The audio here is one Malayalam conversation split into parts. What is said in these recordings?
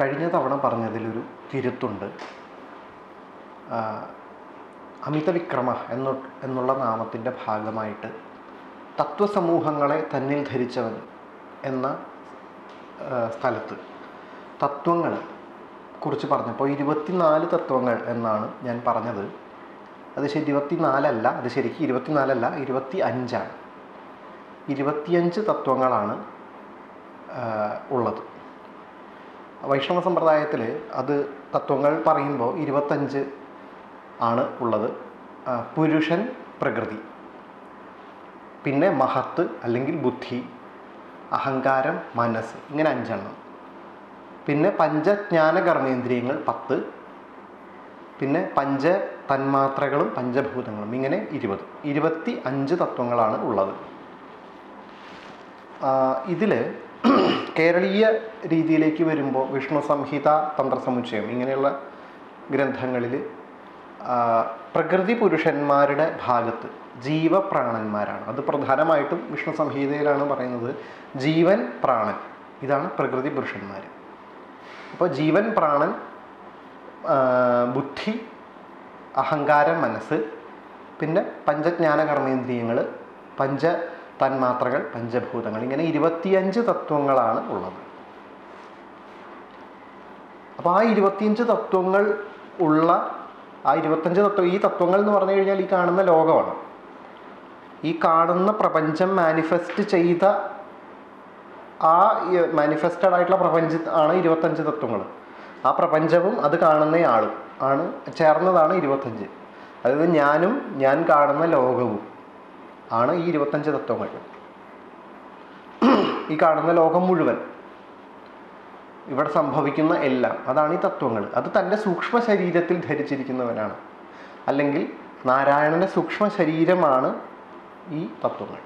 കഴിഞ്ഞ തവണ പറഞ്ഞതിലൊരു തിരുത്തുണ്ട്. അമിത വിക്രമ എന്നു എന്നുള്ള നാമത്തിന്റെ ഭാഗമായിട്ട് തത്വസമൂഹങ്ങളെ തന്നിൽ ധരിച്ചവൻ എന്ന സ്ഥലത്ത് തത്വങ്ങൾ കുറിച്ച് പറഞ്ഞപ്പോൾ ഇരുപത്തിനാല് തത്വങ്ങൾ എന്നാണ് ഞാൻ പറഞ്ഞത്. അത് ശരി ഇരുപത്തിനാലല്ല അത് ശരിക്കും ഇരുപത്തിനാലല്ല ഇരുപത്തി അഞ്ചാണ് ഇരുപത്തിയഞ്ച് തത്വങ്ങളാണ് ഉള്ളത്. വൈഷ്ണവ സമ്പ്രദായത്തിൽ അത് തത്വങ്ങൾ പറയുമ്പോൾ ഇരുപത്തഞ്ച് ആണ് ഉള്ളത്. പുരുഷൻ പ്രകൃതി. പിന്നെ മഹത്ത് അല്ലെങ്കിൽ ബുദ്ധി അഹങ്കാരം മനസ്സ് ഇങ്ങനെ അഞ്ചെണ്ണം. പിന്നെ പഞ്ചജ്ഞാന കർമ്മേന്ദ്രിയങ്ങൾ പത്ത്. പിന്നെ പഞ്ച തന്മാത്രകളും പഞ്ചഭൂതങ്ങളും ഇങ്ങനെ ഇരുപത്. ഇരുപത്തി അഞ്ച് തത്വങ്ങളാണ് ഉള്ളത്. ഇതിൽ കേരളീയ രീതിയിലേക്ക് വരുമ്പോൾ വിഷ്ണു സംഹിത തന്ത്രസമുച്ചയം ഇങ്ങനെയുള്ള ഗ്രന്ഥങ്ങളിൽ പ്രകൃതി പുരുഷന്മാരുടെ ഭാഗത്ത് ജീവപ്രാണന്മാരാണ്. അത് പ്രധാനമായിട്ടും വിഷ്ണു സംഹിതയിലാണ് പറയുന്നത്. ജീവൻ പ്രാണൻ. ഇതാണ് പ്രകൃതി പുരുഷന്മാർ അപ്പോൾ ജീവൻ പ്രാണൻ ബുദ്ധി അഹങ്കാരം മനസ്സ് പിന്നെ പഞ്ചജ്ഞാന കർമ്മേന്ദ്രിയങ്ങൾ പഞ്ച തന്മാത്രകൾ പഞ്ചഭൂതങ്ങൾ ഇങ്ങനെ ഇരുപത്തിയഞ്ച് തത്വങ്ങളാണ് ഉള്ളത്. അപ്പോൾ ആ ഇരുപത്തിയഞ്ച് തത്വങ്ങൾ ഉള്ള ആ ഇരുപത്തഞ്ച് തത്വം ഈ തത്വങ്ങൾ എന്ന് പറഞ്ഞു കഴിഞ്ഞാൽ ഈ കാണുന്ന ലോകമാണ്. ഈ കാണുന്ന പ്രപഞ്ചം മാനിഫെസ്റ്റ് ചെയ്ത ആ മാനിഫെസ്റ്റഡ് ആയിട്ടുള്ള പ്രപഞ്ച ആണ് ഇരുപത്തഞ്ച് തത്വങ്ങൾ. ആ പ്രപഞ്ചവും അത് കാണുന്ന ആളും ആണ് ചേർന്നതാണ് ഇരുപത്തഞ്ച് അതായത് ഞാനും ഞാൻ കാണുന്ന ലോകവും. ആണ് ഈ ഇരുപത്തഞ്ച് തത്വങ്ങൾ. ഈ കാണുന്ന ലോകം മുഴുവൻ ഇവിടെ സംഭവിക്കുന്ന എല്ലാം അതാണ് ഈ തത്വങ്ങൾ. അത് തന്റെ സൂക്ഷ്മ ശരീരത്തിൽ ധരിച്ചിരിക്കുന്നവനാണ് അല്ലെങ്കിൽ നാരായണന്റെ സൂക്ഷ്മ ശരീരമാണ് ഈ തത്വങ്ങൾ.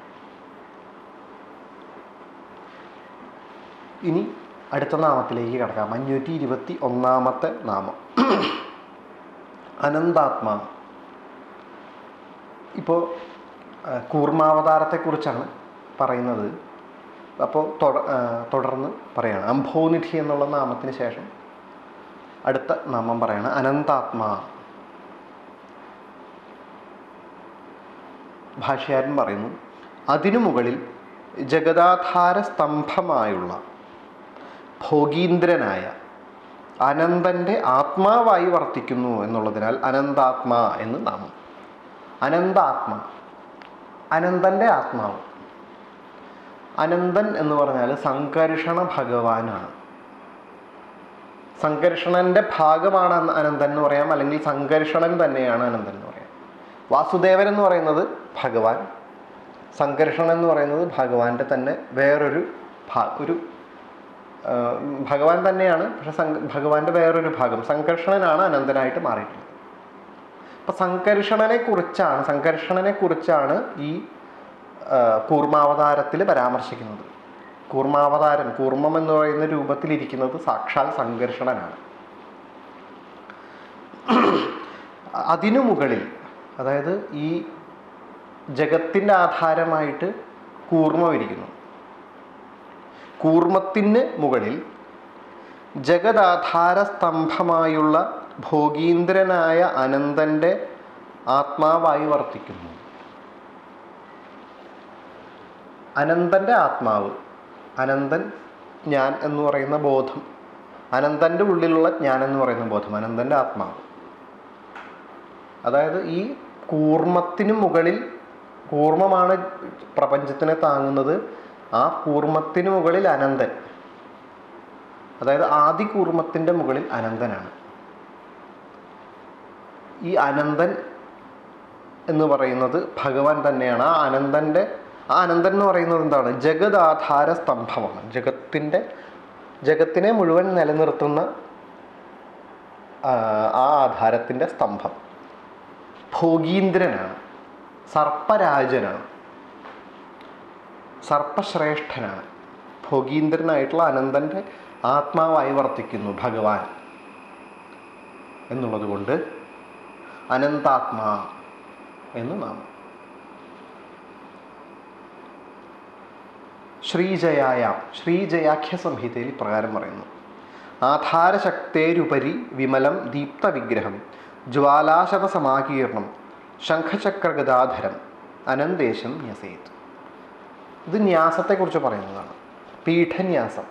ഇനി അടുത്ത നാമത്തിലേക്ക് കിടക്കാം. അഞ്ഞൂറ്റി ഇരുപത്തി ഒന്നാമത്തെ നാമം. അനന്താത്മാ ഇപ്പോൾ കൂർമാവതാരത്തെക്കുറിച്ചാണ് പറയുന്നത്. അപ്പോൾ തുട- തുടർന്ന് പറയാണ്. അംഭോനിധി എന്നുള്ള നാമത്തിന് ശേഷം അടുത്ത നാമം പറയാണ്. അനന്താത്മാ. ഭാഷ്യാരൻ പറയുന്നു അതിനു മുകളിൽ ജഗദാധാര സ്തംഭമായുള്ള ഭോഗീന്ദ്രനായ അനന്തന്റെ ആത്മാവായി വർത്തിക്കുന്നു എന്നുള്ളതിനാൽ അനന്താത്മാ എന്ന് നാമം. അനന്താത്മ. അനന്തന്റെ ആത്മാവ്. അനന്തൻ എന്ന് പറഞ്ഞാൽ സംകർഷണ ഭഗവാനാണ്. സംകർഷണന്റെ ഭാഗമാണ് അനന്തൻ എന്ന് പറയാം അല്ലെങ്കിൽ സംകർഷണൻ തന്നെയാണ് അനന്തൻ എന്ന് പറയാം. വാസുദേവൻ എന്ന് പറയുന്നത് ഭഗവാൻ. സംകർഷണൻ എന്ന് പറയുന്നത് ഭഗവാന്റെ തന്നെ വേറൊരു ഒരു ഭഗവാൻ തന്നെയാണ് പക്ഷെ ഭഗവാന്റെ വേറൊരു ഭാഗം. സംകർഷണനാണ് അനന്തനായിട്ട് മാറിയിട്ടുള്ളത്. അപ്പൊ സംകർഷണനെ കുറിച്ചാണ് സംകർഷണനെ കുറിച്ചാണ് ഈ കൂർമാവതാരത്തിൽ പരാമർശിക്കുന്നത്. കൂർമാവതാരം കൂർമ്മം എന്ന് പറയുന്ന രൂപത്തിലിരിക്കുന്നത് സാക്ഷാൽ സംഘർഷണനാണ്. അതിനു മുകളിൽ അതായത് ഈ ജഗത്തിന്റെ ആധാരമായിട്ട് കൂർമ്മം ഇരിക്കുന്നു. കൂർമ്മത്തിന് മുകളിൽ ജഗദാധാര സ്തംഭമായുള്ള ഭോഗീന്ദ്രനായ അനന്തന്റെ ആത്മാവായി വർത്തിക്കുന്നു. അനന്തന്റെ ആത്മാവ് അനന്തൻ ഞാൻ എന്ന് പറയുന്ന ബോധം അനന്തന്റെ ഉള്ളിലുള്ള ഞാൻ എന്ന് പറയുന്ന ബോധം അനന്തന്റെ ആത്മാവ്. അതായത് ഈ കൂർമ്മത്തിന് മുകളിൽ കൂർമ്മമാണ് പ്രപഞ്ചത്തിനെ താങ്ങുന്നത്. ആ കൂർമ്മത്തിന് മുകളിൽ അനന്തൻ. അതായത് ആദി കൂർമ്മത്തിന്റെ മുകളിൽ അനന്തനാണ്. ഈ അനന്തൻ എന്ന് പറയുന്നത് ഭഗവാൻ തന്നെയാണ്. ആ അനന്തന്റെ ആ അനന്തൻ എന്ന് പറയുന്നത് എന്താണ്? ജഗദാധാര സ്തംഭമാണ്. ജഗത്തിന്റെ ജഗത്തിനെ മുഴുവൻ നിലനിർത്തുന്ന ആ ആധാരത്തിന്റെ സ്തംഭം. ഭോഗീന്ദ്രനാണ്. സർപ്പരാജനാണ്. സർപ്പശ്രേഷ്ഠനാണ്. ഭോഗീന്ദ്രനായിട്ടുള്ള അനന്തന്റെ ആത്മാവായി വർത്തിക്കുന്നു ഭഗവാൻ. എന്നുള്ളത് കൊണ്ട് അനന്താത്മാ എന്ന് നാമം. ശ്രീജയായ ശ്രീജയാഖ്യ സംഹിതയിൽ ഇപ്രകാരം പറയുന്നു. ആധാരശക്തേരുപരി വിമലം ദീപ്തവിഗ്രഹം ജ്വാലാശത സമാകീർണം ശംഖചക്രഗതാധരം അനന്തേശം ന്യസേത്. ഇത് ന്യാസത്തെക്കുറിച്ച് പറയുന്നതാണ്. പീഠന്യാസം.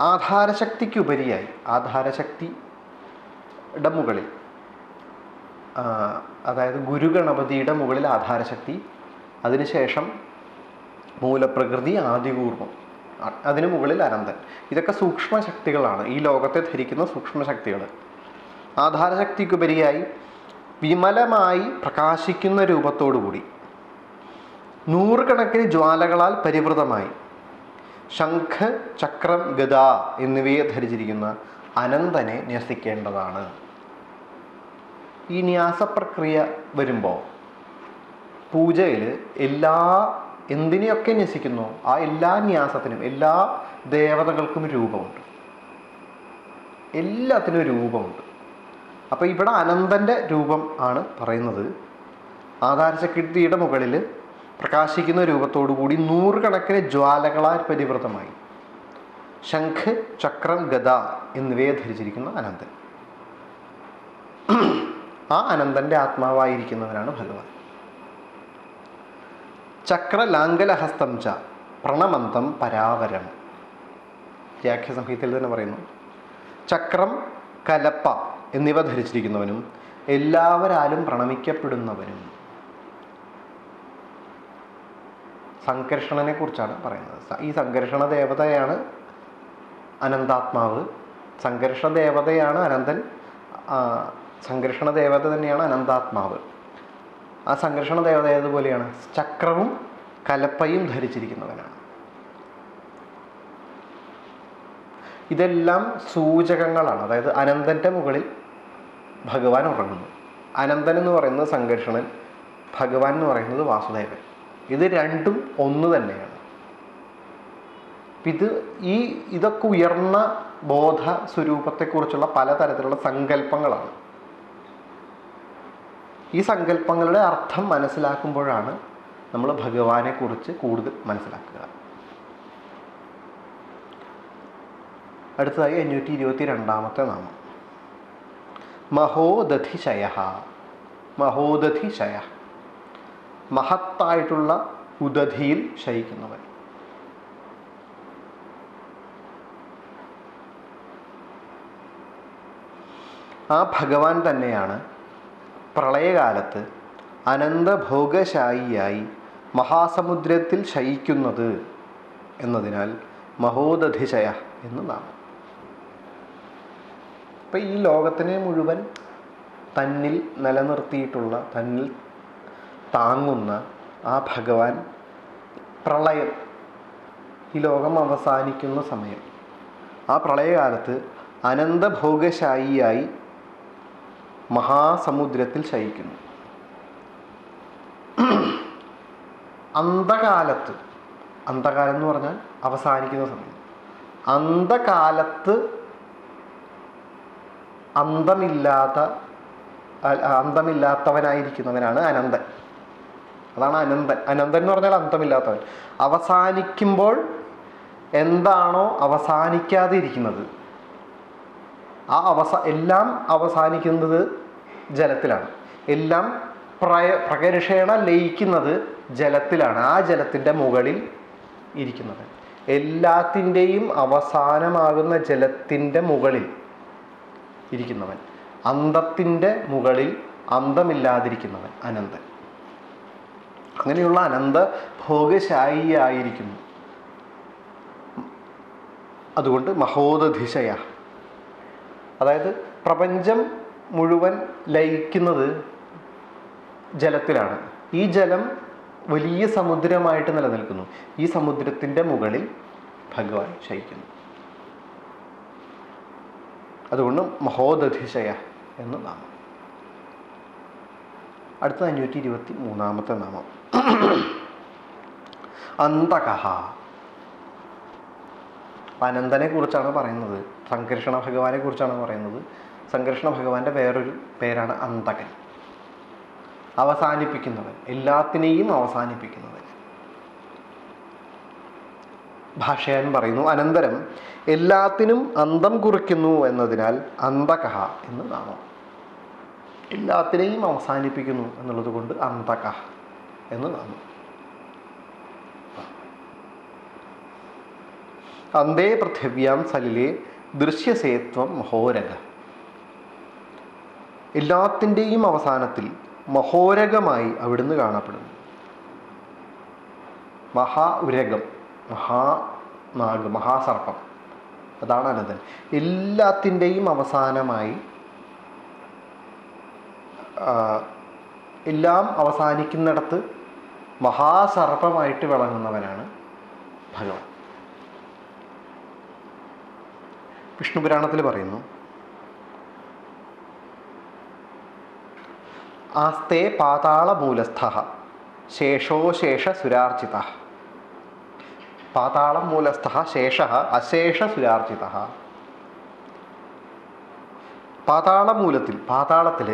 ആധാരശക്തിക്കുപരിയായി ആധാരശക്തിയുടെ മുകളിൽ അതായത് ഗുരുഗണപതിയുടെ മുകളിൽ ആധാരശക്തി അതിനുശേഷം മൂലപ്രകൃതി ആദികൂർമ്മം അതിനു മുകളിൽ അനന്തൻ. ഇതൊക്കെ സൂക്ഷ്മശക്തികളാണ്. ഈ ലോകത്തെ ധരിക്കുന്ന സൂക്ഷ്മശക്തികൾ ആധാരശക്തിക്കുപരിയായി വിമലമായി പ്രകാശിക്കുന്ന രൂപത്തോടുകൂടി നൂറുകണക്കിന് ജ്വാലകളാൽ പരിവൃതമായി ശംഖ് ചക്രം ഗദ എന്നിവയെ ധരിച്ചിരിക്കുന്ന അനന്തനെ ന്യസിക്കേണ്ടതാണ്. ഈ ന്യാസപ്രക്രിയ വരുമ്പോൾ പൂജയിൽ എല്ലാ എന്തിനെയൊക്കെ ന്യസിക്കുന്നു? ആ എല്ലാ ന്യാസത്തിനും എല്ലാ ദേവതകൾക്കും രൂപമുണ്ട്. എല്ലാത്തിനും രൂപമുണ്ട്. അപ്പോൾ ഇവിടെ അനന്തന്റെ രൂപം ആണ് പറയുന്നത്. ആധാരശക്തിയുടെ മുകളിൽ പ്രകാശിക്കുന്ന രൂപത്തോടു കൂടി നൂറുകണക്കിന് ജ്വാലകളാൽ പരിവൃതമായി. ശംഖ് ചക്രം ഗദ എന്നിവയെ ധരിച്ചിരിക്കുന്ന അനന്തൻ. ആ അനന്തന്റെ ആത്മാവായിരിക്കുന്നവനാണ് ഭഗവാൻ. ചക്രലാംഗലഹസ്തം ച പ്രണമന്തം പരാവരം. വ്യാഖ്യസംഹിതയിൽ തന്നെ പറയുന്നു. ചക്രം കലപ്പ എന്നിവ ധരിച്ചിരിക്കുന്നവനും എല്ലാവരാലും പ്രണമിക്കപ്പെടുന്നവനും. സംഘർഷണനെ കുറിച്ചാണ് പറയുന്നത്. ഈ സംഘർഷണ ദേവതയാണ് അനന്താത്മാവ്. സംഘർഷ ദേവതയാണ് അനന്തൻ ആ, സംകർഷണ ദേവത തന്നെയാണ് അനന്താത്മാവ്. ആ സംഘർഷണ ദേവത ഏതുപോലെയാണ്? ചക്രവും കലപ്പയും ധരിച്ചിരിക്കുന്നവനാണ്. ഇതെല്ലാം സൂചകങ്ങളാണ്. അതായത് അനന്തന്റെ മുകളിൽ ഭഗവാൻ ഉറങ്ങുന്നു. അനന്തൻ എന്ന് പറയുന്നത് സംഘർഷണൻ ഭഗവാൻ എന്ന് പറയുന്നത് വാസുദേവൻ. ഇത് രണ്ടും ഒന്ന് തന്നെയാണ്. ഇത് ഈ ഇതൊക്കെ ഉയർന്ന ബോധ സ്വരൂപത്തെക്കുറിച്ചുള്ള പലതരത്തിലുള്ള സങ്കല്പങ്ങളാണ്. ഈ സങ്കല്പങ്ങളുടെ അർത്ഥം മനസ്സിലാക്കുമ്പോഴാണ് നമ്മൾ ഭഗവാനെ കുറിച്ച് കൂടുതൽ മനസ്സിലാക്കുക. അടുത്തതായി അഞ്ഞൂറ്റി ഇരുപത്തി രണ്ടാമത്തെ നാമം. മഹോദധിശയ. മഹോദധിശയ. മഹത്തായിട്ടുള്ള ഉദധിയിൽ ശയിക്കുന്നവൻ. ആ ഭഗവാൻ തന്നെയാണ് പ്രളയകാലത്ത് അനന്തഭോഗശായിയായി മഹാസമുദ്രത്തിൽ ശയിക്കുന്നത് എന്നതിനാൽ മഹോദധിശയ എന്ന് നാമം അപ്പം ഈ ലോകത്തിനെ മുഴുവൻ തന്നിൽ നിലനിർത്തിയിട്ടുള്ള തന്നിൽ താങ്ങുന്ന ആ ഭഗവാൻ പ്രളയം ഈ ലോകം അവസാനിക്കുന്ന സമയം. ആ പ്രളയകാലത്ത് അനന്തഭോഗശായിയായി മഹാസമുദ്രത്തിൽ ശയിക്കുന്നു. അന്ധകാലത്ത് അന്ധകാലം എന്ന് പറഞ്ഞാൽ അവസാനിക്കുന്ന സമയം. അന്ധകാലത്ത് അന്തമില്ലാത്ത അന്തമില്ലാത്തവനായിരിക്കുന്നവനാണ് അനന്തൻ. അതാണ് അനന്തൻ. അനന്തൻ എന്ന് പറഞ്ഞാൽ അന്തമില്ലാത്തവൻ. അവസാനിക്കുമ്പോൾ എന്താണോ അവസാനിക്കാതെ ഇരിക്കുന്നത് ആ അവസ എല്ലാം അവസാനിക്കുന്നത് ജലത്തിലാണ്. എല്ലാം പ്രയ പ്രകർഷേണ ലയിക്കുന്നത് ജലത്തിലാണ് ആ ജലത്തിന്റെ മുകളിൽ ഇരിക്കുന്നത്. എല്ലാത്തിന്റെയും അവസാനമാകുന്ന ജലത്തിന്റെ മുകളിൽ ഇരിക്കുന്നവൻ. അന്തത്തിന്റെ മുകളിൽ അന്തമില്ലാതിരിക്കുന്നവൻ അനന്തൻ. അങ്ങനെയുള്ള അനന്ത ഭോഗശായിയായിരിക്കുന്നു അതുകൊണ്ട് മഹോദധിശയ. അതായത് പ്രപഞ്ചം മുഴുവൻ ലയിക്കുന്നത് ജലത്തിലാണ്. ഈ ജലം വലിയ സമുദ്രമായിട്ട് നിലനിൽക്കുന്നു. ഈ സമുദ്രത്തിന്റെ മുകളിൽ ഭഗവാൻ ശയിക്കുന്നു. അതുകൊണ്ട് മഹോദധിശയ എന്ന് നാമം. അടുത്ത അഞ്ഞൂറ്റി ഇരുപത്തി മൂന്നാമത്തെ നാമം. അന്തകഹ. അനന്തനെ കുറിച്ചാണ് പറയുന്നത്. സംകർഷണ ഭഗവാനെ കുറിച്ചാണ് പറയുന്നത്. സംകർഷണ ഭഗവാന്റെ വേറൊരു പേരാണ് അന്തകൻ. അവസാനിപ്പിക്കുന്നവൻ എല്ലാത്തിനെയും അവസാനിപ്പിക്കുന്നവൻ ഭാഷയാൻ പറയുന്നു അനന്തരം എല്ലാത്തിനും അന്തം കുറിക്കുന്നു എന്നതിനാൽ അന്തകഹ എന്ന് നാമം. എല്ലാത്തിനെയും അവസാനിപ്പിക്കുന്നു എന്നുള്ളത് കൊണ്ട് അന്തകഹ എന്ന് നാമം. അന്തേ പൃഥിവ്യാം സലിലെ ദൃശ്യസേത്വം മഹോരക എല്ലാത്തിന്റെയും അവസാനത്തിൽ മഹോരകമായി അവിടുന്ന് കാണപ്പെടുന്നു. മഹാ ഉരകം മഹാനാഗ് മഹാസർപ്പം. അതാണ് അനന്തൻ. എല്ലാത്തിന്റെയും അവസാനമായി എല്ലാം അവസാനിക്കുന്നിടത്ത് മഹാസർപ്പമായിട്ട് വിളങ്ങുന്നവനാണ് ഭഗവാൻ. വിഷ്ണു പുരാണത്തിൽ പറയുന്നു ആസ്തേ പാതാളമൂലസ്ഥ ശേഷോ ശേഷ സുരാർച്ചിത പാതാളം മൂലസ്ഥ ശേഷ അശേഷ സുരാർജിത. പാതാളമൂലത്തിൽ പാതാളത്തിൽ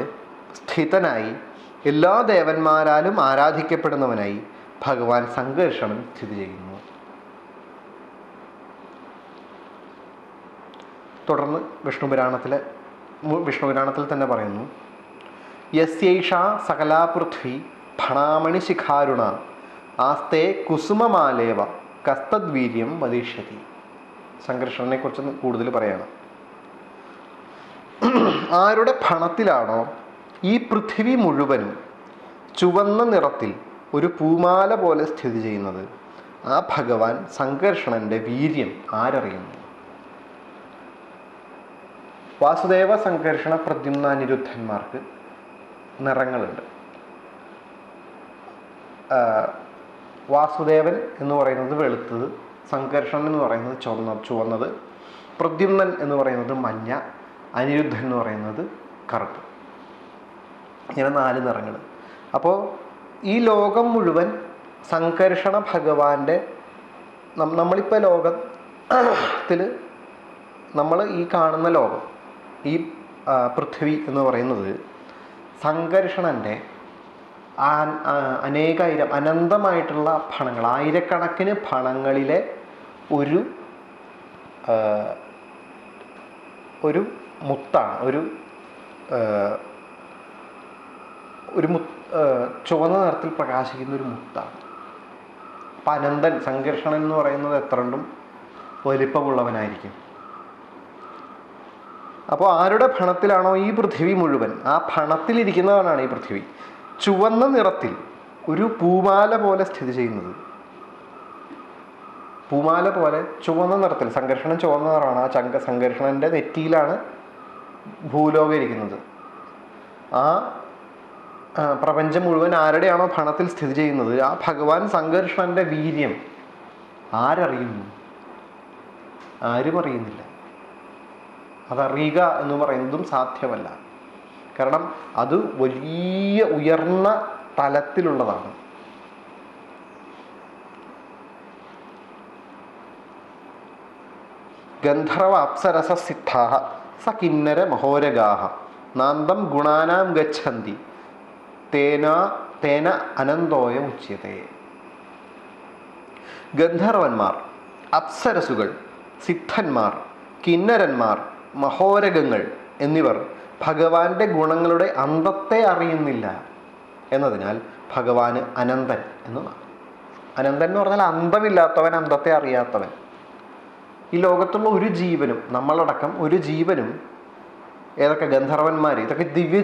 സ്ഥിതനായി എല്ലാ ദേവന്മാരാലും ആരാധിക്കപ്പെടുന്നവനായി ഭഗവാൻ സംഘർഷണം സ്ഥിതി ചെയ്യുന്നു. തുടർന്ന് വിഷ്ണു പുരാണത്തിലെ വിഷ്ണു പുരാണത്തിൽ തന്നെ പറയുന്നു യസ്യൈഷ സകലാപൃഥ്വി ഭണാമണി ശിഖാരുണ ആസ്തേ കുസുമമാലേവ കസ്തദ്വീര്യം വധിഷ്യതി സംഘർഷണനെ കുറിച്ച് കൂടുതൽ പറയണം. ആരുടെ ഭണത്തിലാണോ ഈ പൃഥ്വി മുഴുവനും ചുവന്ന നിറത്തിൽ ഒരു പൂമാല പോലെ സ്ഥിതി ചെയ്യുന്നത് ആ ഭഗവാൻ സംഘർഷണന്റെ വീര്യം ആരറിയുന്നു? വാസുദേവ സംഘർഷണ പ്രദ്യുമ്ന അനിരുദ്ധന്മാർക്ക് നിറങ്ങളുണ്ട്. വാസുദേവൻ എന്ന് പറയുന്നത് വെളുത്തത് സംഘർഷണൻ എന്ന് പറയുന്നത് ചുവന്ന ചുവന്നത് പ്രദ്യുമ്നൻ എന്ന് പറയുന്നത് മഞ്ഞ അനിരുദ്ധൻ എന്ന് പറയുന്നത് കറുപ്പ്. ഇങ്ങനെ നാല് നിറങ്ങൾ അപ്പോൾ ഈ ലോകം മുഴുവൻ സംഘർഷണ ഭഗവാന്റെ നമ്മളിപ്പോൾ ലോകത്തിൽ നമ്മൾ ഈ കാണുന്ന ലോകം ഈ പൃഥ്വി എന്ന് പറയുന്നത് സംഘർഷണന്റെ അനേകായിരം അനന്തമായിട്ടുള്ള ഫണങ്ങൾ ആയിരക്കണക്കിന് ഫണങ്ങളിലെ ഒരു ഒരു മുത്താണ് ഒരു ഒരു മു ചുവന്ന നിറത്തിൽ പ്രകാശിക്കുന്ന ഒരു മുത്താണ്. അപ്പം അനന്തൻ സംഘർഷണൻ എന്ന് പറയുന്നത് എത്രണ്ടും വലിപ്പമുള്ളവനായിരിക്കും. അപ്പോൾ ആരുടെ ഭണത്തിലാണോ ഈ പൃഥ്വി മുഴുവൻ? ആ ഭണത്തിലിരിക്കുന്നവനാണ് ഈ പൃഥ്വി. ചുവന്ന നിറത്തിൽ ഒരു പൂമാല പോലെ സ്ഥിതി ചെയ്യുന്നത്. പൂമാല പോലെ ചുവന്ന നിറത്തിൽ സംഘർഷണം ചുവന്ന നിറമാണ്. ആ ചങ്ക സംഘർഷണന്റെ നെറ്റിയിലാണ് ഭൂലോകം ഇരിക്കുന്നത്. ആ പ്രപഞ്ചം മുഴുവൻ ആരുടെയാണോ ഭണത്തിൽ സ്ഥിതി ചെയ്യുന്നത്? ആ ഭഗവാൻ സംഘർഷണന്റെ വീര്യം ആരറിയുന്നു? ആരും അറിയുന്നില്ല. അതറിയുക എന്ന് പറയുന്നതും സാധ്യമല്ല. കാരണം അത് വലിയ ഉയർന്ന തലത്തിലുള്ളതാണ്. ഗന്ധർവ അപ്സരസ സിദ്ധാഹ സ കിന്നര മഹോരഗാഹ നാന്തം ഗുണാനാം ഗച്ഛന്തി തേന തേന അനന്തോയ ഉച്യത്തെ ഗന്ധർവന്മാർ അപ്സരസുകൾ സിദ്ധന്മാർ കിന്നരന്മാർ മഹോരഗങ്ങൾ എന്നിവർ ഭഗവാന്റെ ഗുണങ്ങളുടെ അന്തത്തെ അറിയുന്നില്ല. എന്നതിനാൽ ഭഗവാന് അനന്തൻ എന്ന് അനന്തൻ എന്ന് പറഞ്ഞാൽ അന്തമില്ലാത്തവൻ അന്തത്തെ അറിയാത്തവൻ. ഈ ലോകത്തുള്ള ഒരു ജീവനും നമ്മളടക്കം ഒരു ജീവനും ഏതൊക്കെ ഗന്ധർവന്മാർ ഇതൊക്കെ ദിവ്യ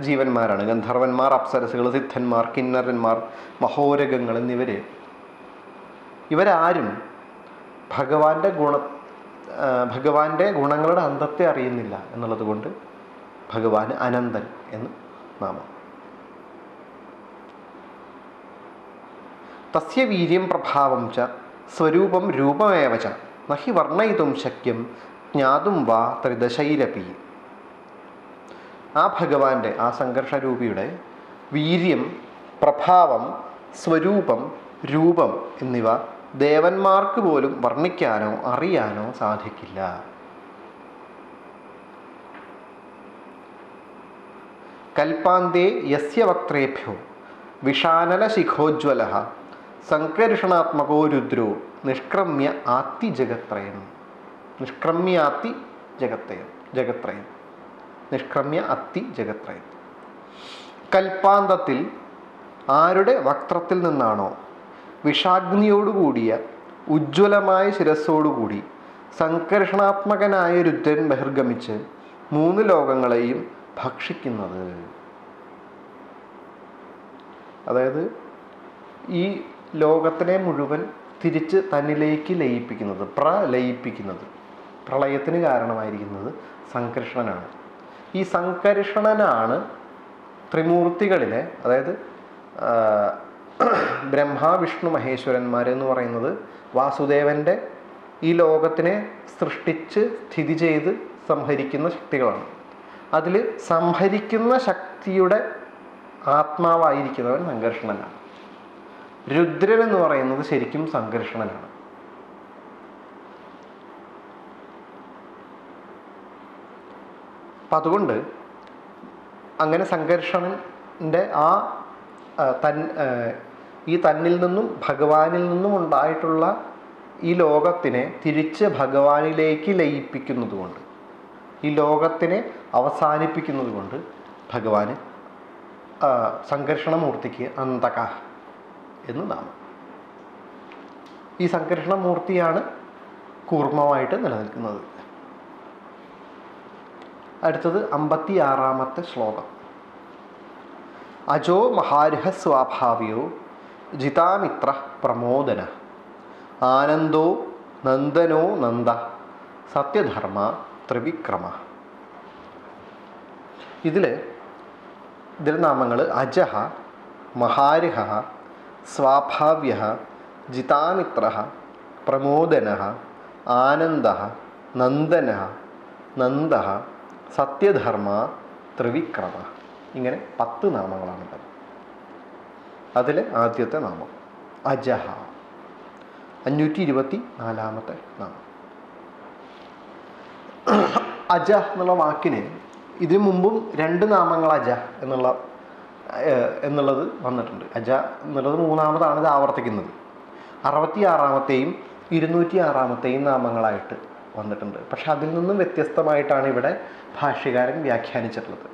ജീവന്മാരാണ്. ഗന്ധർവന്മാർ അപ്സരസുകൾ സിദ്ധന്മാർ കിന്നരന്മാർ മഹോരകങ്ങൾ എന്നിവർ ഇവരാരും ഭഗവാന്റെ ഗുണ ഭഗവാന്റെ ഗുണങ്ങളുടെ അന്തത്തെ അറിയുന്നില്ല എന്നുള്ളത് കൊണ്ട് ഭഗവാൻ അനന്തൻ എന്ന് നാമം. തസ്യ വീര്യം പ്രഭാവം ച സ്വരൂപം രൂപമേവ ച നഹി വർണയിതും ശക്യം ജ്ഞാതും വാ ത്രിദശയിലപി. ആ ഭഗവാന്റെ ആ സംഘർഷരൂപിയുടെ വീര്യം പ്രഭാവം സ്വരൂപം രൂപം എന്നിവ ദേവന്മാർക്ക് പോലും വർണിക്കാനോ അറിയാനോ സാധിക്കില്ല. കൽപ്പാന്തേ യസ്യ വക്ത്രേഭ്യോ വിഷാനലശിഖോജ്വല സംകർഷണാത്മകോ രുദ്രോ നിഷ്ക്രമ്യ ആത്തി ജഗത്രയം. നിഷ്ക്രമ്യാത്തി ജഗത്രയം ജഗത്രയം. നിഷ്ക്രമ്യ അത്തി ജഗത്രയം. കൽപ്പാന്തത്തിൽ ആരുടെ വക്ത്രത്തിൽ നിന്നാണോ വിഷാഗ്നിയോടുകൂടിയ ഉജ്ജ്വലമായ ശിരസ്സോടുകൂടി സംകർഷണാത്മകനായ രുദ്രൻ ബഹിർഗമിച്ച് മൂന്ന് ലോകങ്ങളെയും ഭക്ഷിക്കുന്നത്. അതായത് ഈ ലോകത്തിനെ മുഴുവൻ തിരിച്ച് തന്നിലേക്ക് ലയിപ്പിക്കുന്നത് പ്രലയിപ്പിക്കുന്നത് പ്രളയത്തിന് കാരണമായിരിക്കുന്നത് സംകർഷണനാണ് ഈ സംകർഷണനാണ് ത്രിമൂർത്തികളിലെ അതായത് ബ്രഹ്മ വിഷ്ണു മഹേശ്വരന്മാർ എന്ന് പറയുന്നത് വാസുദേവന്റെ ഈ ലോകത്തിനെ സൃഷ്ടിച്ച് സ്ഥിതി ചെയ്ത് സംഹരിക്കുന്ന ശക്തികളാണ്. അതിൽ സംഹരിക്കുന്ന ശക്തിയുടെ ആത്മാവായിരിക്കുന്നവൻ സംഘർഷണനാണ്. രുദ്രൻ എന്ന് പറയുന്നത് ശരിക്കും സംഘർഷണനാണ്. അപ്പം അതുകൊണ്ട് അങ്ങനെ സംഘർഷണന്റെ ആ തൻ ഈ തന്നിൽ നിന്നും ഭഗവാനിൽ നിന്നും ഉണ്ടായിട്ടുള്ള ഈ ലോകത്തിനെ തിരിച്ച് ഭഗവാനിലേക്ക് ലയിപ്പിക്കുന്നതുകൊണ്ട് ഈ ലോകത്തിനെ അവസാനിപ്പിക്കുന്നതുകൊണ്ട് ഭഗവാന് സംഘർഷണമൂർത്തിക്ക് അന്തക എന്ന് നാമം. ഈ സംഘർഷണമൂർത്തിയാണ് കൂർമ്മമായിട്ട് നിലനിൽക്കുന്നത്. അടുത്തത് അമ്പത്തി ആറാമത്തെ ശ്ലോകം. അജോ മഹാരുഹ സ്വാഭാവിയോ ജിതാമിത്ര പ്രമോദന. ആനന്ദോ നന്ദനോ നന്ദ. സത്യധർമ്മ ത്രിവിക്രമ. ഇതിൽ ഇതിൽ നാമങ്ങൾ അജഹ മഹാരിഹ സ്വാഭാവ്യ ജിതാമിത്ര പ്രമോദന ആനന്ദ നന്ദന നന്ദ സത്യധർമ്മ ത്രിവിക്രമ. ഇങ്ങനെ പത്ത് നാമങ്ങളാണുള്ളത് അതിൽ ആദ്യത്തെ നാമം. അജഹ. അഞ്ഞൂറ്റി ഇരുപത്തി നാലാമത്തെ നാമം. അജ എന്നുള്ള വാക്കിന് ഇതിനു മുമ്പും രണ്ട് നാമങ്ങൾ അജ എന്നുള്ള എന്നുള്ളത് വന്നിട്ടുണ്ട്. അജ എന്നുള്ളത് മൂന്നാമതാണ് ഇത് ആവർത്തിക്കുന്നത്. അറുപത്തി ആറാമത്തെയും ഇരുന്നൂറ്റി ആറാമത്തെയും നാമങ്ങളായിട്ട് വന്നിട്ടുണ്ട്. പക്ഷെ അതിൽ നിന്നും വ്യത്യസ്തമായിട്ടാണ് ഇവിടെ ഭാഷ്യകാരൻ വ്യാഖ്യാനിച്ചിട്ടുള്ളത്.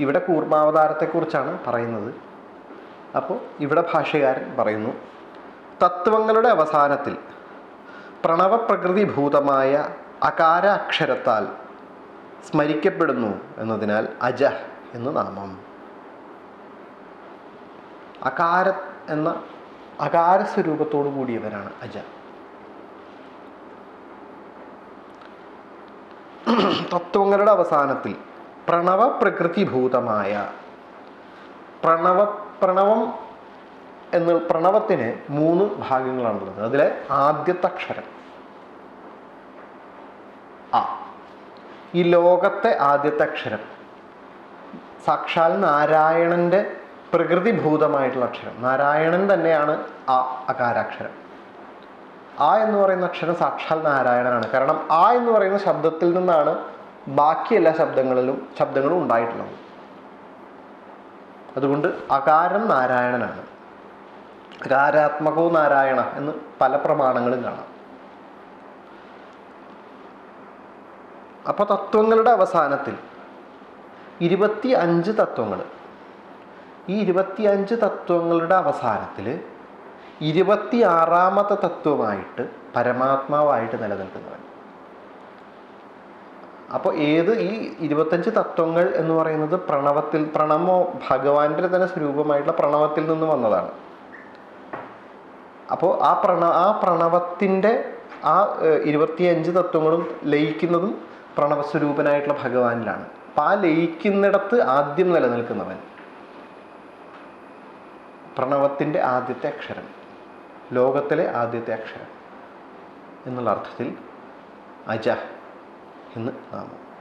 ഇവിടെ കൂർമാവതാരത്തെക്കുറിച്ചാണ് പറയുന്നത്. അപ്പോൾ ഇവിടെ ഭാഷ്യകാരൻ പറയുന്നു തത്വങ്ങളുടെ അവസാനത്തിൽ പ്രണവപ്രകൃതിഭൂതമായ അകാര അക്ഷരത്താൽ സ്മരിക്കപ്പെടുന്നു എന്നതിനാൽ അജ എന്ന് നാമം. അകാര എന്ന അകാര സ്വരൂപത്തോടു കൂടിയവരാണ് അജ തത്വങ്ങളുടെ അവസാനത്തിൽ പ്രണവ പ്രകൃതിഭൂതമായ പ്രണവ പ്രണവം എന്ന് പ്രണവത്തിന് മൂന്ന് ഭാഗങ്ങളാണുള്ളത്. അതിലെ ആദ്യത്തെ അക്ഷരം. ആ. ഈ ലോകത്തെ ആദ്യത്തെ അക്ഷരം. സാക്ഷാൽ നാരായണന്റെ പ്രകൃതിഭൂതമായിട്ടുള്ള അക്ഷരം. നാരായണൻ തന്നെയാണ് ആ അകാരാക്ഷരം. ആ എന്ന് പറയുന്ന അക്ഷരം സാക്ഷാൽ നാരായണനാണ്. കാരണം ആ എന്ന് പറയുന്ന ശബ്ദത്തിൽ നിന്നാണ് ബാക്കി എല്ലാ ശബ്ദങ്ങളിലും ശബ്ദങ്ങളും ഉണ്ടായിട്ടുള്ളത്. അതുകൊണ്ട് അകാരം നാരായണനാണ്. അകാരാത്മകവും നാരായണ എന്ന് പല പ്രമാണങ്ങളും കാണാം. അപ്പോൾ തത്വങ്ങളുടെ അവസാനത്തിൽ ഇരുപത്തി അഞ്ച് തത്വങ്ങൾ. ഈ ഇരുപത്തി അഞ്ച് തത്വങ്ങളുടെ അവസാനത്തിൽ ഇരുപത്തി ആറാമത്തെ തത്വമായിട്ട് പരമാത്മാവായിട്ട് നിലനിൽക്കുന്നവൻ. അപ്പോൾ ഏത് ഈ ഇരുപത്തഞ്ച് തത്വങ്ങൾ എന്ന് പറയുന്നത് പ്രണവത്തിൽ പ്രണമോ ഭഗവാന്റെ തന്നെ സ്വരൂപമായിട്ടുള്ള പ്രണവത്തിൽ നിന്ന് വന്നതാണ്. അപ്പോൾ ആ പ്രണ ആ പ്രണവത്തിന്റെ ആ ഇരുപത്തിയഞ്ച് തത്വങ്ങളും ലയിക്കുന്നതും പ്രണവസ്വരൂപനായിട്ടുള്ള ഭഗവാനിലാണ്. അപ്പം ആ ലയിക്കുന്നിടത്ത് ആദ്യം നിലനിൽക്കുന്നവൻ. പ്രണവത്തിന്റെ ആദ്യത്തെ അക്ഷരം. ലോകത്തിലെ ആദ്യത്തെ അക്ഷരം. എന്നുള്ള അർത്ഥത്തിൽ അജ. എന്ന് നാമം